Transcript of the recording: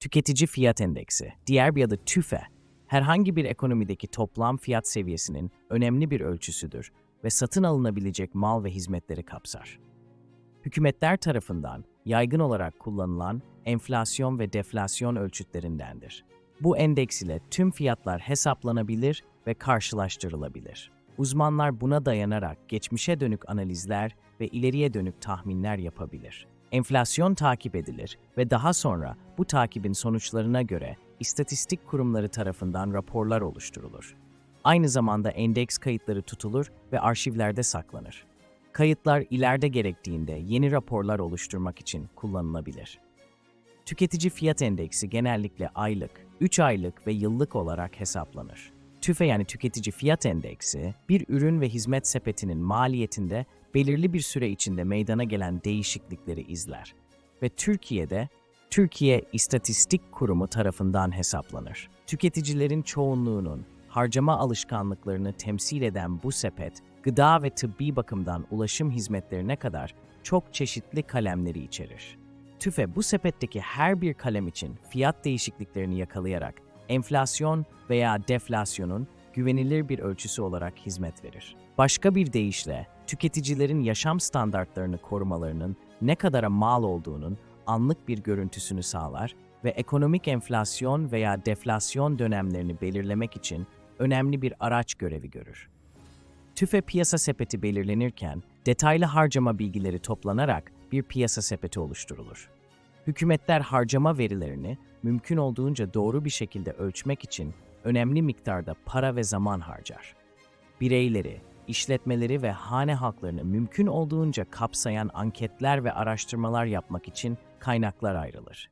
Tüketici Fiyat Endeksi, diğer bir adı TÜFE, herhangi bir ekonomideki toplam fiyat seviyesinin önemli bir ölçüsüdür ve satın alınabilecek mal ve hizmetleri kapsar. Hükümetler tarafından yaygın olarak kullanılan enflasyon ve deflasyon ölçütlerindendir. Bu endeks ile tüm fiyatlar hesaplanabilir ve karşılaştırılabilir. Uzmanlar buna dayanarak geçmişe dönük analizler ve ileriye dönük tahminler yapabilir. Enflasyon takip edilir ve daha sonra bu takibin sonuçlarına göre istatistik kurumları tarafından raporlar oluşturulur. Aynı zamanda endeks kayıtları tutulur ve arşivlerde saklanır. Kayıtlar ileride gerektiğinde yeni raporlar oluşturmak için kullanılabilir. Tüketici fiyat endeksi genellikle aylık, 3 aylık ve yıllık olarak hesaplanır. TÜFE yani tüketici fiyat endeksi, bir ürün ve hizmet sepetinin maliyetinde belirli bir süre içinde meydana gelen değişiklikleri izler ve Türkiye'de Türkiye İstatistik Kurumu tarafından hesaplanır. Tüketicilerin çoğunluğunun harcama alışkanlıklarını temsil eden bu sepet, gıda ve tıbbi bakımdan ulaşım hizmetlerine kadar çok çeşitli kalemleri içerir. TÜFE bu sepetteki her bir kalem için fiyat değişikliklerini yakalayarak enflasyon veya deflasyonun güvenilir bir ölçüsü olarak hizmet verir. Başka bir deyişle, tüketicilerin yaşam standartlarını korumalarının ne kadara mal olduğunun anlık bir görüntüsünü sağlar ve ekonomik enflasyon veya deflasyon dönemlerini belirlemek için önemli bir araç görevi görür. TÜFE piyasa sepeti belirlenirken detaylı harcama bilgileri toplanarak bir piyasa sepeti oluşturulur. Hükümetler harcama verilerini mümkün olduğunca doğru bir şekilde ölçmek için önemli miktarda para ve zaman harcar. Bireyleri, işletmeleri ve hane halklarını mümkün olduğunca kapsayan anketler ve araştırmalar yapmak için kaynaklar ayrılır.